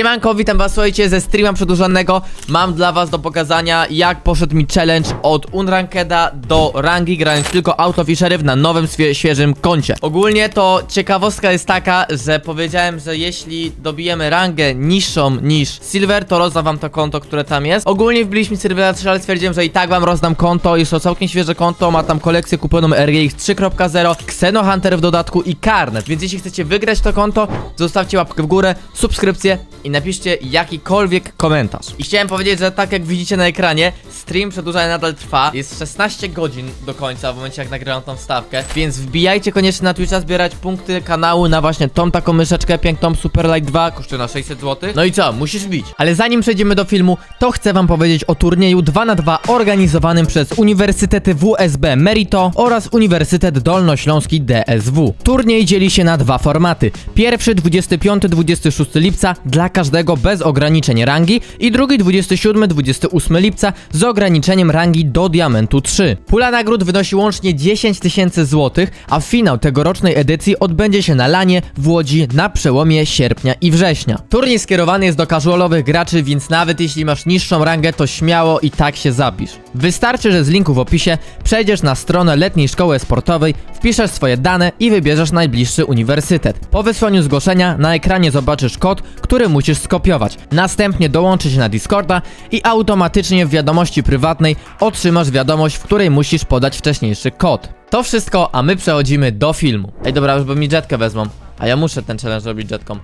Siemanko, witam was, słuchajcie, ze streama przedłużonego. Mam dla was do pokazania, jak poszedł mi challenge od Unrankeda do rangi Grając tylko Auto i Sheriff na nowym, świeżym koncie. Ogólnie to ciekawostka jest taka, że powiedziałem, że jeśli dobijemy rangę niższą niż Silver To rozdam wam to konto, które tam jest. Ogólnie wbiliśmy Silvera 3, ale stwierdziłem, że i tak wam rozdam konto. Jest to całkiem świeże konto, ma tam kolekcję kuponą RGX 3.0 Xeno Hunter w dodatku i Karnet. Więc jeśli chcecie wygrać to konto, zostawcie łapkę w górę, subskrypcję i napiszcie jakikolwiek komentarz. I chciałem powiedzieć, że tak jak widzicie na ekranie, stream przedłużany nadal trwa. Jest 16 godzin do końca w momencie jak nagrywam tą wstawkę, więc wbijajcie koniecznie na Twitcha zbierać punkty kanału na właśnie tą taką myszeczkę piękną Super Light 2, kosztuje na 600 zł. No i co, musisz wbić. Ale zanim przejdziemy do filmu, to chcę wam powiedzieć o turnieju 2 na 2 organizowanym przez Uniwersytety WSB Merito oraz Uniwersytet Dolnośląski DSW. Turniej dzieli się na dwa formaty. Pierwszy 25-26 lipca dla każdego bez ograniczeń rangi i drugi 27-28 lipca z ograniczeniem rangi do diamentu 3. Pula nagród wynosi łącznie 10 tysięcy złotych, a finał tegorocznej edycji odbędzie się na lanie w Łodzi na przełomie sierpnia i września. Turniej skierowany jest do casualowych graczy, więc nawet jeśli masz niższą rangę, to śmiało i tak się zapisz. Wystarczy, że z linku w opisie przejdziesz na stronę letniej szkoły sportowej, wpiszesz swoje dane i wybierzesz najbliższy uniwersytet. Po wysłaniu zgłoszenia na ekranie zobaczysz kod, który musisz skopiować. Następnie dołączyć na Discorda i automatycznie w wiadomości prywatnej otrzymasz wiadomość, w której musisz podać wcześniejszy kod. To wszystko, a my przechodzimy do filmu. Ej, dobra, już bo mi jetkę wezmą. A ja muszę ten challenge robić jetką.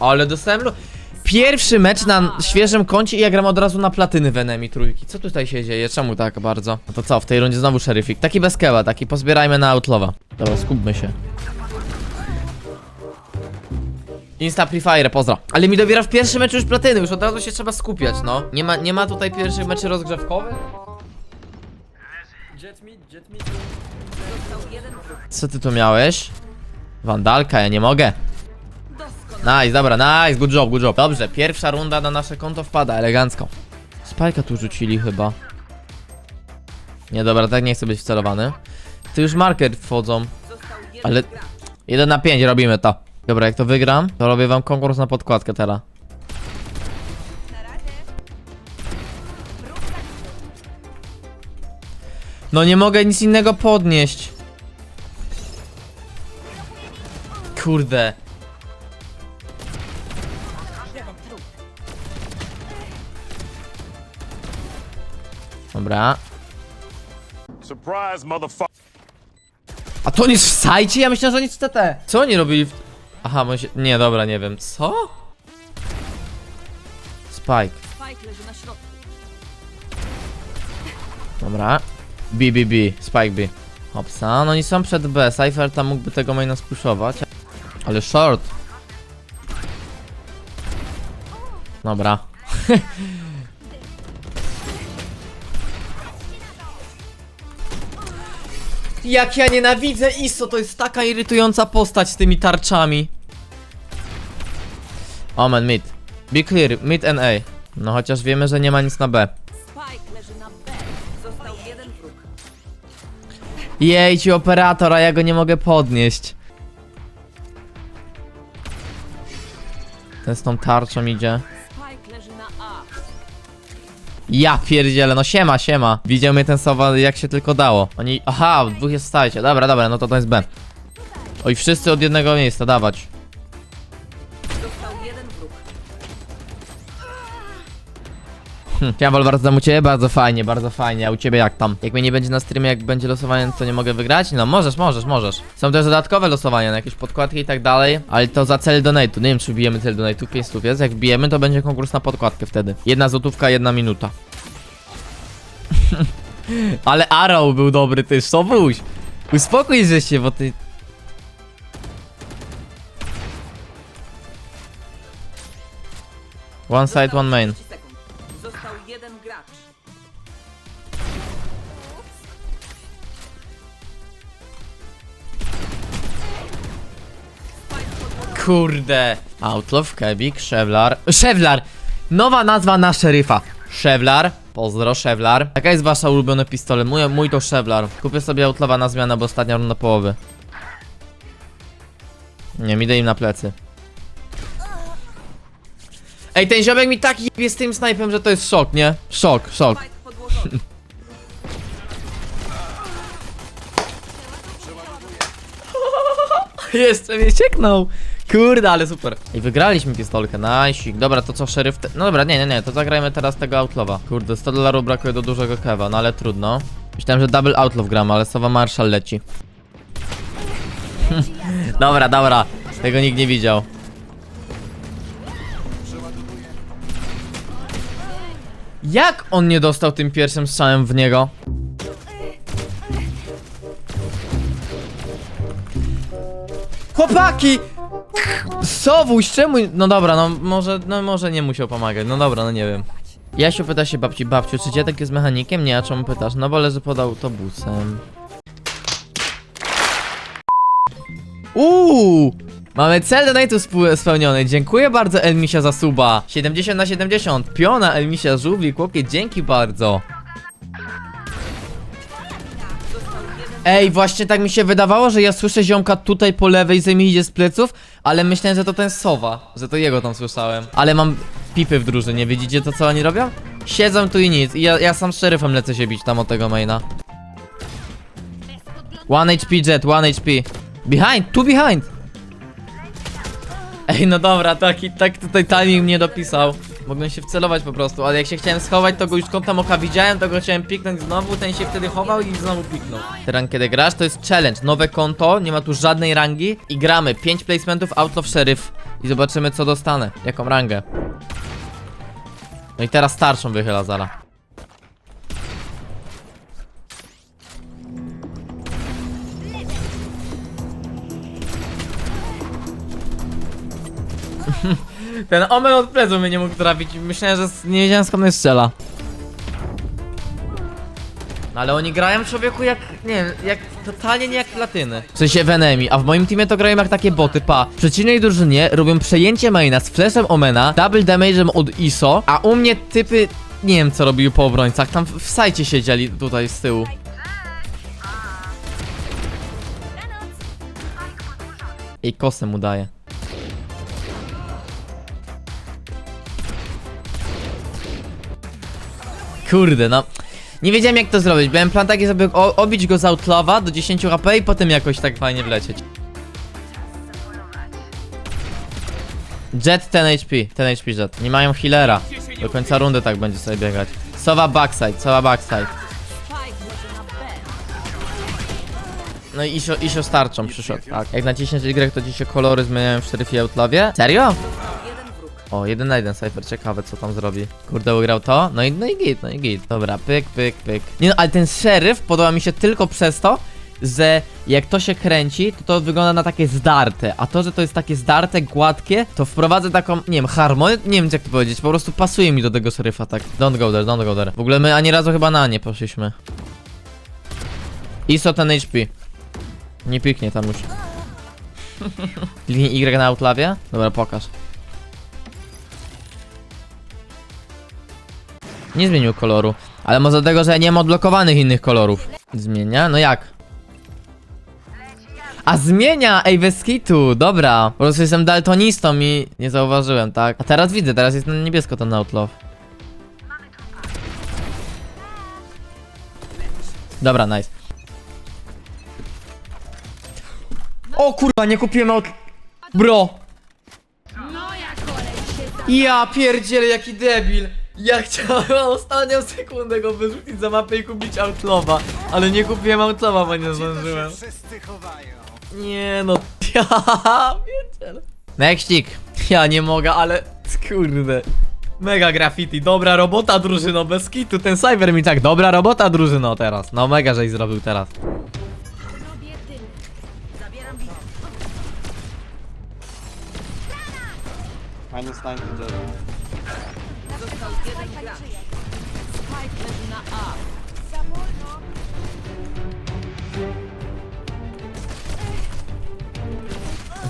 Ale dostałem... lu- Pierwszy mecz na świeżym koncie i ja gram od razu na platyny w enemy trójki. Co tutaj się dzieje? Czemu tak bardzo? No to co, w tej rundzie znowu szeryfik. Taki bez keła, taki pozbierajmy na outlawa. Dobra, skupmy się. Insta Free Fire, pozdro. Ale mi dobiera w pierwszym meczu już platyny, już od razu się trzeba skupiać, no. Nie ma, nie ma tutaj pierwszych meczy rozgrzewkowych? Co ty tu miałeś? Wandalka, ja nie mogę. Nice, dobra, nice, good job, good job. Dobrze, pierwsza runda na nasze konto wpada, elegancko. Spajka tu rzucili chyba. Nie, dobra, tak nie chcę być wcelowany. Tu już marker wchodzą. Ale 1 na 5 robimy to. Dobra, jak to wygram, to robię wam konkurs na podkładkę teraz. No nie mogę nic innego podnieść. Kurde. Dobra. Surprise, motherfucker. A to on jest w sajcie? Ja myślałem, że on jest w TT. Co oni robili w... Aha, bo się... Nie, dobra, nie wiem. Co? Spike. Spike leży na środku. Dobra. B, B, B. Spike B. Hopsa, no oni są przed B. Cypher tam mógłby tego maina spuszować. Ale short. Dobra. Jak ja nienawidzę Iso, to jest taka irytująca postać z tymi tarczami. Omen, mid. Be clear, mid and A. No chociaż wiemy, że nie ma nic na B. Spike leży na B. Został jeden wróg. Jej, ci operator, a ja go nie mogę podnieść. Ten z tą tarczą idzie. Ja pierdzielę, no siema, siema. Widział mnie ten sowa jak się tylko dało. Oni, aha, dwóch jest stajcie. Dobra, dobra, no to to jest B. Oj, wszyscy od jednego miejsca, dawać. Hm, Jambol, bardzo tam u ciebie, bardzo fajnie, bardzo fajnie. A u ciebie jak tam? Jak mnie nie będzie na streamie, jak będzie losowanie, to nie mogę wygrać? No możesz, możesz, możesz. Są też dodatkowe losowania na jakieś podkładki i tak dalej, ale to za cel donate'u. Nie wiem, czy wbijemy cel donate'u, 5 stów jest. Jak wbijemy, to będzie konkurs na podkładkę wtedy. Jedna złotówka, jedna minuta. ale Arrow był dobry, ty, Sobuś. Uspokój się, bo ty... One side, one main. Kurde. Outlaw, Kebik, Szewlar. Szewlar! Nowa nazwa na szeryfa. Szewlar. Pozdro, Szewlar. Jaka jest wasza ulubiona pistolet? Mój, mój to Szewlar. Kupię sobie Outlawa na zmianę, bo ostatnia runda połowy. Nie, idę im na plecy. Ej, ten ziomek mi tak jebie z tym snajpem, że to jest szok, nie? Szok, szok. Jeszcze mnie cieknął. Kurde, ale super. I wygraliśmy pistolkę, najsik. Dobra, to co, szeryf... Te... No dobra, nie, nie, nie, to zagrajmy teraz tego outlawa. Kurde, 100 dolarów brakuje do dużego kewa, no ale trudno. Myślałem, że double outlaw gram, ale Sowa Marshall leci. dobra, dobra. Tego nikt nie widział. Jak on nie dostał tym pierwszym strzałem w niego? Chłopaki! Sowuś, czemu? No dobra, no może, no może nie musiał pomagać, no dobra, no nie wiem. Jasiu pyta się babci, babciu, czy dziadek jest mechanikiem? Nie, a czemu pytasz? No bo leży pod autobusem. Uuu! Mamy cel donate'u spełniony. Dziękuję bardzo Elmisia za suba. 70 na 70. Piona Elmisia żółwi, chłopie, dzięki bardzo. Ej, właśnie tak mi się wydawało, że ja słyszę ziomka tutaj po lewej, że mi idzie z pleców, ale myślałem, że to ten Sowa, że to jego tam słyszałem. Ale mam pipy w drużynie, widzicie to co oni robią? Siedzą tu i nic, i ja, ja sam z szeryfem lecę się bić tam od tego maina. One HP jet, one HP. Behind, two behind! Ej, no dobra, taki, tak tutaj timing mnie dopisał. Mogłem się wcelować po prostu, ale jak się chciałem schować, to go już kątem oka widziałem, to go chciałem piknąć znowu, ten się wtedy chował i znowu piknął. Teraz kiedy grasz, to jest challenge, nowe konto, nie ma tu żadnej rangi i gramy 5 placementów Outlaw Sheriff i zobaczymy co dostanę, jaką rangę. No i teraz starszą wychyla Zara. Ten omen od plecu mnie nie mógł trafić. Myślałem, że nie wiedziałem skąd jest strzela. No ale oni grają człowieku jak, nie wiem, jak totalnie nie jak platyny. W sensie w enemy, a w moim teamie to grają jak takie boty, pa. W przeciwnej drużynie robią przejęcie maina z flashem Omena, double damage'em od ISO, a u mnie typy, nie wiem co robiły po obrońcach, tam w, w sajcie siedzieli tutaj z tyłu. I kosę mu daje. Kurde, no. Nie wiedziałem jak to zrobić. Miałem plan taki, żeby obić go z outlawa do 10 HP i potem jakoś tak fajnie wlecieć. Jet 10 HP, 10 HP Jet. Nie mają healera. Do końca rundy tak będzie sobie biegać. Sowa backside, sowa backside. Na. No i Isio, starczą przyszedł, tak. Jak naciśniesz Y, to się kolory zmieniają w szeryfie outlawie. Serio? O, jeden na jeden Cypher, ciekawe co tam zrobi. Kurde, ugrał to? No i, no i git, no i git. Dobra, pyk, pyk, pyk. Nie no, ale ten szeryf podoba mi się tylko przez to, że jak to się kręci, to to wygląda na takie zdarte, a to, że to jest takie zdarte, gładkie, to wprowadzę taką, nie wiem, harmonię, nie wiem jak to powiedzieć, po prostu pasuje mi do tego szeryfa, tak. Don't go there, don't go there. W ogóle my ani razu chyba na nie poszliśmy. ISO ten HP. Nie piknie tam już. Linii Y na outlawie? Dobra, pokaż. Nie zmienił koloru. Ale może dlatego, że nie ma odblokowanych innych kolorów. Zmienia? No jak? A zmienia! Ej, bez kitu, dobra. Po prostu jestem daltonistą i nie zauważyłem, tak? A teraz widzę, teraz jest na niebiesko ten outlaw. Dobra, nice. O kurwa, nie kupiłem out... Bro! Ja pierdzielę, jaki debil! Ja chciałem ostatnią sekundę go wyrzucić za mapę i kupić Outlawa, ale nie kupiłem Outlawa, bo nie zdążyłem. Wszyscy chowają. Nie no, ja pierdzielę. Nextik, ja nie mogę, ale kurde. Mega graffiti, dobra robota drużyno, bez kitu, ten cyber mi tak, dobra robota drużyno teraz. No mega żeś zrobił teraz. Minus 90 jet. Został jeden gracz. Spike leży na A.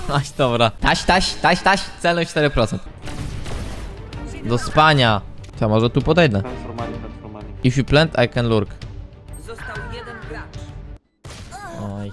Taś, dobra. Taś, taś, taś, taś, celność 4%. Do spania. To może tu podejdę. If you plant, I can lurk. Został jeden gracz. Oj.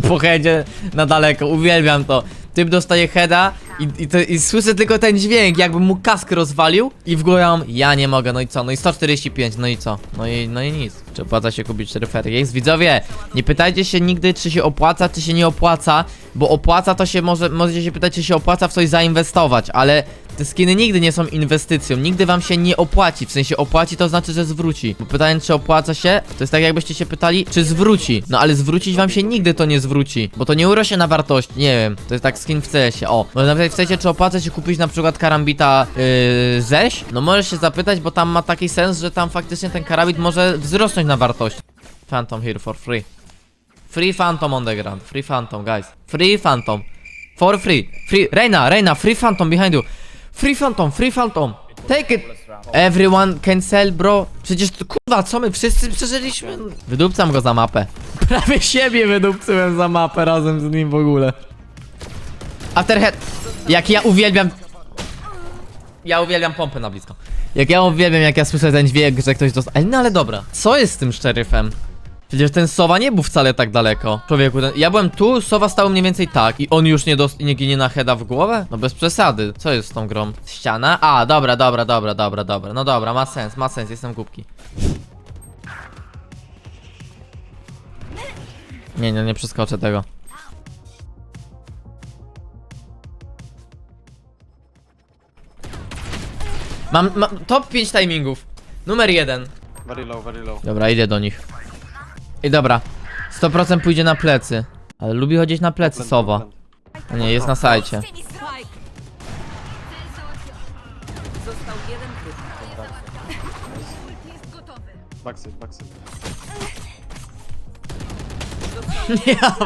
po headzie na daleko, uwielbiam to. Typ dostaje heada i, i, to, i słyszę tylko ten dźwięk, jakby mu kask rozwalił i w górę ja nie mogę, no i co, no i 145, no i co, no i, no i nic. Czy opłaca się kupić 4 fery? Jest widzowie, nie pytajcie się nigdy, czy się opłaca, czy się nie opłaca, bo opłaca to się może, możecie się pytać, czy się opłaca w coś zainwestować, ale te skiny nigdy nie są inwestycją, nigdy wam się nie opłaci, w sensie opłaci to znaczy, że zwróci. Bo pytanie, czy opłaca się, to jest tak jakbyście się pytali, czy zwróci. No ale zwrócić wam się nigdy to nie zwróci, bo to nie urośnie na wartości, nie wiem, to jest tak skin w CS-ie, o. Może nawet w czy opłaca się kupić na przykład karambita yy, ześ? No możesz się zapytać, bo tam ma taki sens, że tam faktycznie ten karabit może wzrosnąć na wartość. Phantom here for free. Free Phantom on the ground, free Phantom, guys. Free Phantom. For free. Free. Reina, Reina, free Phantom behind you. Free Phantom, free Phantom. Take it. Everyone can sell, bro. Przecież to kurwa, co my wszyscy przeżyliśmy? Wydupcam go za mapę. Prawie siebie wydupcyłem za mapę razem z nim w ogóle. Afterhead. Jak ja uwielbiam. Ja uwielbiam pompy na blisko. Jak ja uwielbiam, jak ja słyszę ten dźwięk, że ktoś dostał. No ale dobra. Co jest z tym szeryfem? Przecież ten sowa nie był wcale tak daleko. Człowieku, ten, ja byłem tu, sowa stał mniej więcej tak. I on już nie, dost, nie ginie na heada w głowę? No bez przesady. Co jest z tą grą? Ściana? A, dobra, dobra, dobra, dobra, dobra. No dobra, ma sens, ma sens, jestem głupki. Nie, nie, nie przeskoczę tego. Mam, mam top 5 timingów. Numer 1. Very low, very low. Dobra, idę do nich. I dobra. 100% pójdzie na plecy. Ale lubi chodzić na plecy, sowa. Nie, jest na sajcie. Został jeden wróg. Backside, backside. Ja.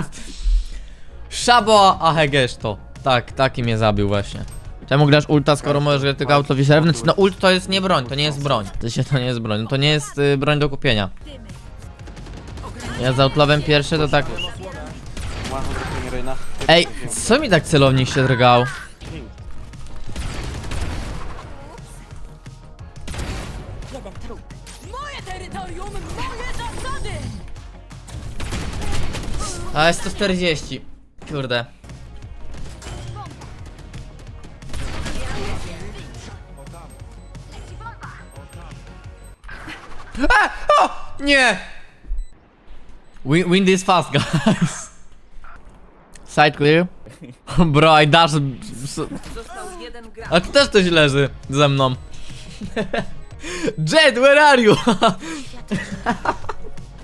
Szabo Ahegeszto. Tak, taki mnie zabił właśnie. Czemu grasz ulta, skoro możesz grać tylko autowiserem? Znaczy, no ult to jest nie broń, to nie jest broń. To się to nie jest broń, to nie jest y, broń do kupienia. Ja z outlowem pierwszy to tak... Ej, co mi tak celownik się drgał? A jest 140. Kurde. A! O! Nie! Win, win this fast, guys. Side clear. Bro, I dash. Został jeden gracz. A tu też ktoś leży ze mną. Jet, where are you?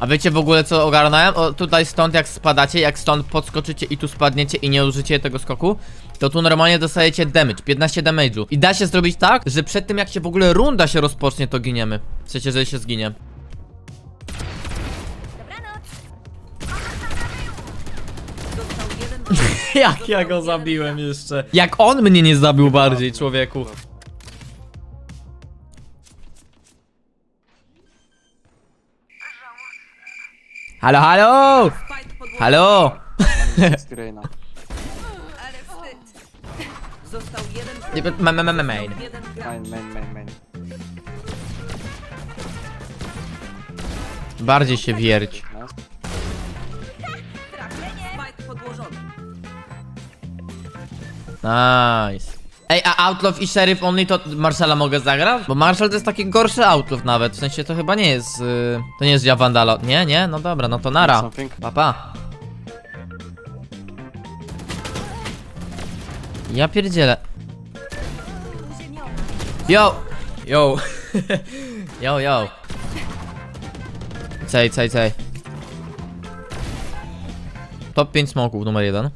A wiecie w ogóle co ogarnąłem? O, tutaj stąd jak spadacie, jak stąd podskoczycie i tu spadniecie i nie użycie tego skoku, to tu normalnie dostajecie damage, 15 damage'u. I da się zrobić tak, że przed tym jak się w ogóle runda się rozpocznie, to giniemy. W sensie, że się zginie. Jak ja go zabiłem jeszcze. Jak on mnie nie zabił bardziej, człowieku. Halo, halo! Halo! 60 Reina. Ale wstyd. Został jeden wróg. Nie, ma- ma- ma- ma- main. Jeden gracz. Main, main, main, main. Bardziej się wierć. Nice. Spike podłożony. Nice. Ej, a Outlaw i Sheriff Only to Marshalla mogę zagrać? Bo Marshall to jest taki gorszy Outlaw nawet, w sensie to chyba nie jest, yy, to nie jest ja Vandalo. Nie, nie? No dobra, no to nara. Something. Pa, pa. Ja pierdzielę. Yo! Yo! yo, yo. Cej, cej, cej. Top 5 smoków, numer 1.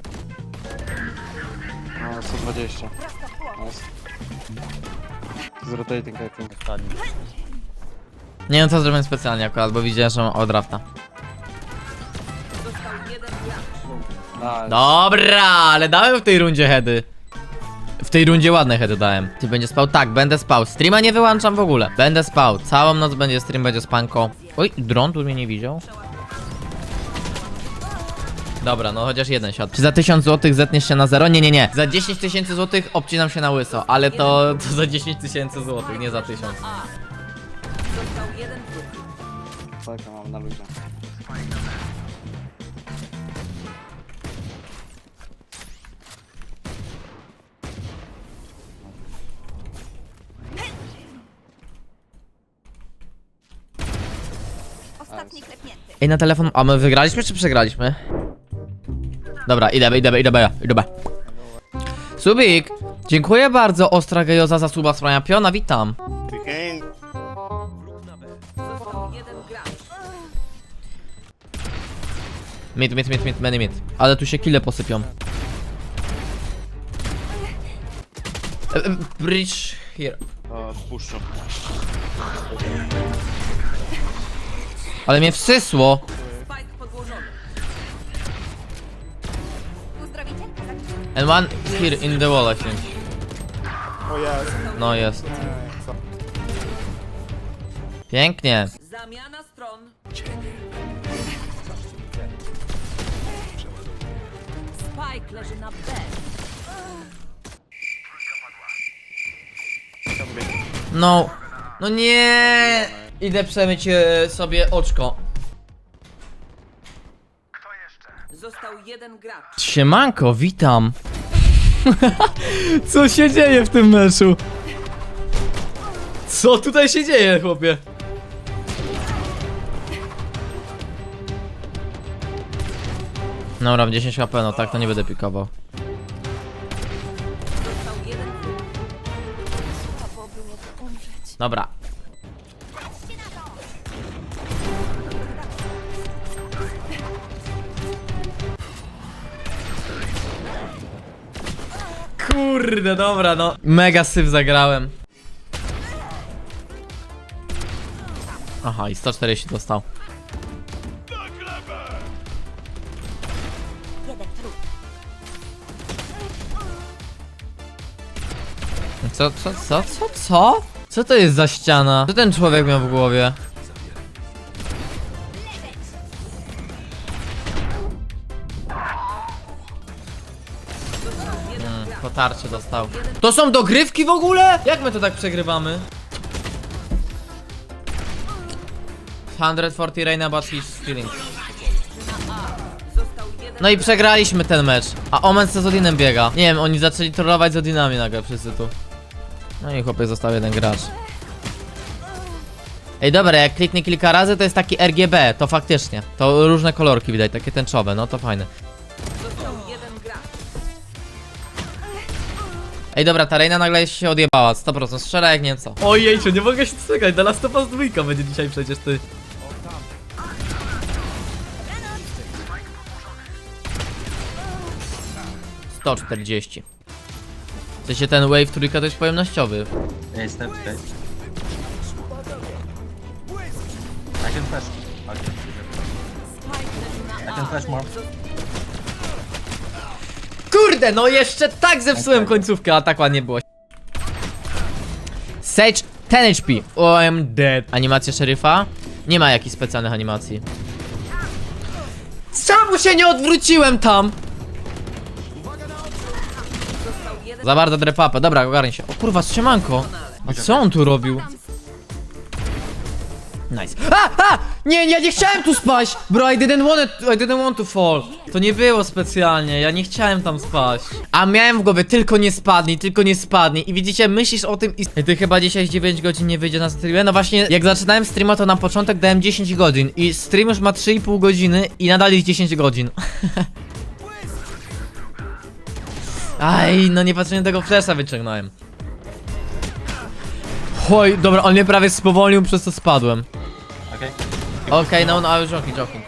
No, 120. He's rotating, I think. Nie wiem co zrobiłem specjalnie akurat, bo widziałem, że mam od drafta. Został jeden gracz. Nice. Dobra, ale dałem w tej rundzie heady. W tej rundzie ładne heady dałem. Ty będzie spał? Tak, będę spał. Streama nie wyłączam w ogóle. Będę spał. Całą noc będzie stream, będzie spanko. Oj, dron tu mnie nie widział. Dobra, no chociaż jeden siad. Czy za 1000 zł zetniesz się na zero? Nie, nie, nie. Za 10 tysięcy złotych obcinam się na łyso, ale to, to za 10 tysięcy złotych, nie za 1000. A. Został jeden. Fajka mam na luzie. Ostatni klepnięty. Ej, na telefon, a my wygraliśmy czy przegraliśmy? Dobra, idę, idę, idę, idę, idę. Subik, dziękuję bardzo Ostra Gejoza za suba sprania piona, witam. Mid, mid, mid, mid, many mid. Ale tu się kile posypią. E, e, Bridge here. Puszczą. Ale mnie wsysło. And one here in the wall, I think. O jest. No jest. Pięknie. Zamiana stron. Spike leży na B. No. No nie. Idę przemyć e, sobie oczko. Został jeden gracz. Siemanko, witam. Co się dzieje w tym meczu? Co tutaj się dzieje, chłopie? Dobra, 10 HP, no tak to nie będę pikował. Został jeden umrzeć. Dobra. Kurde, dobra, no. Mega syf zagrałem. Aha, i 140 dostał. Co, co, co, co, co? Co to jest za ściana? Co ten człowiek miał w głowie? Potarcie dostał. To są dogrywki w ogóle? Jak my to tak przegrywamy? 140 Reina but he's stealing. Został jeden No i przegraliśmy ten mecz. A Omen z Odinem biega. Nie wiem, oni zaczęli trollować z Odinami nagle wszyscy tu. No i chłopiec został jeden gracz. Ej dobra, jak kliknę kilka razy to jest taki RGB, to faktycznie. To różne kolorki widać, takie tęczowe, no to fajne. Ej dobra, ta Reina nagle się odjebała, 100%, strzela jak nie wiem co. Ojej, nie mogę się czekać, dla Last of Us 2 będzie dzisiaj przecież ty. Sto czterdzieści. W sensie ten wave trójka to jest pojemnościowy. Ej, step, step. I can flash. I can flash more. Kurde, no jeszcze tak zepsułem końcówkę, a tak ładnie było. Sage 10 HP. Oh, I'm dead. Animacja szeryfa? Nie ma jakichś specjalnych animacji. Czemu się nie odwróciłem tam? Za bardzo drepapę. Dobra, ogarnij się. O kurwa, siemanko. A co on tu robił? Nice. A, a! Nie, ja nie chciałem tu spaść! Bro, I didn't want it, I didn't want to fall. To nie było specjalnie, ja nie chciałem tam spaść. A miałem w głowie, tylko nie spadnij, tylko nie spadnij. I widzicie, myślisz o tym i... Ty chyba dzisiaj z 9 godzin nie wyjdzie na streamie? No właśnie, jak zaczynałem streama, to na początek dałem 10 godzin. I stream już ma 3,5 godziny i nadal jest 10 godzin. Aj, no niepatrzenie tego flesza wyciągnąłem. Oj, dobra, on mnie prawie spowolnił, przez co spadłem. Okay. Okay, no, no, I was joking, joking.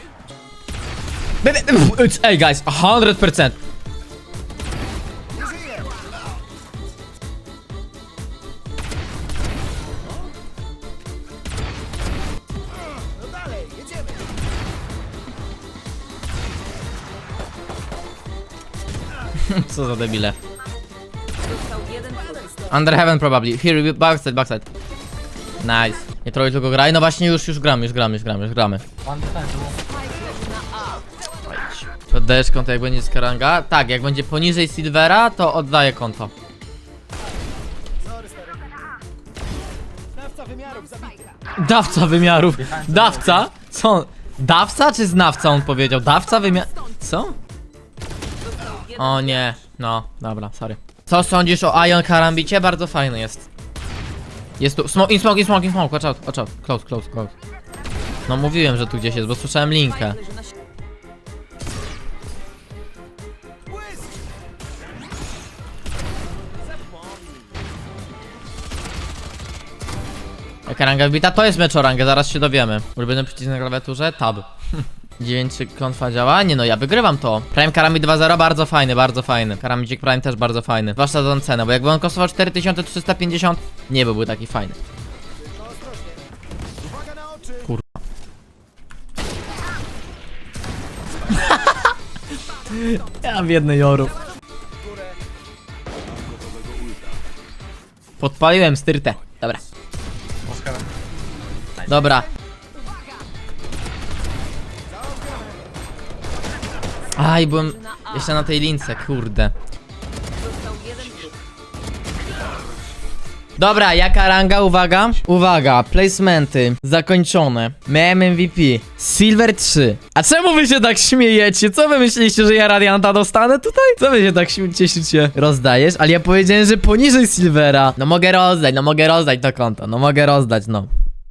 It's, hey guys, 100%. Co za debile. Under heaven probably. Here, backside, backside. Nice. Nie troluj tylko graj. No właśnie już, już gramy, już gramy, już gramy, już gramy. Defense. Oddajesz konto jak będzie z karanga? Tak, jak będzie poniżej silvera, to oddaję konto. Dawca wymiarów. Dawca? Co? Dawca czy znawca on powiedział? Dawca wymiar... Co? O nie. No, dobra, sorry. Co sądzisz o Ion Karambicie? Bardzo fajny jest. Jest tu. Smoke, in smoke, in smoke, in smoke. Watch out, watch out. Close, close, close. No mówiłem, że tu gdzieś jest, bo słyszałem linkę. Jaka ranga wbita? To jest mecz o rangę, zaraz się dowiemy. Ulubiony przycisk na klawiaturze? Tab. 9 czy konfa działa? Nie no, ja wygrywam to. Prime Karami 2.0 bardzo fajny, bardzo fajny. Karamidzik Prime też bardzo fajny. Zwłaszcza za tą cenę, bo jakby on kosztował 4350, nie byłby taki fajny. Uwaga na oczy! Kur... ja w jednej joru. Podpaliłem styrtę. Dobra. Dobra. Aj, byłem jeszcze na tej lince, kurde. Dobra, jaka ranga? Uwaga. Uwaga, placementy zakończone. Miałem MVP. Silver 3. A czemu wy się tak śmiejecie? Co wy myślicie, że ja Radianta dostanę tutaj? Co wy się tak cieszycie? Rozdajesz? Ale ja powiedziałem, że poniżej Silvera. No mogę rozdać, no mogę rozdać to konto. No mogę rozdać, no.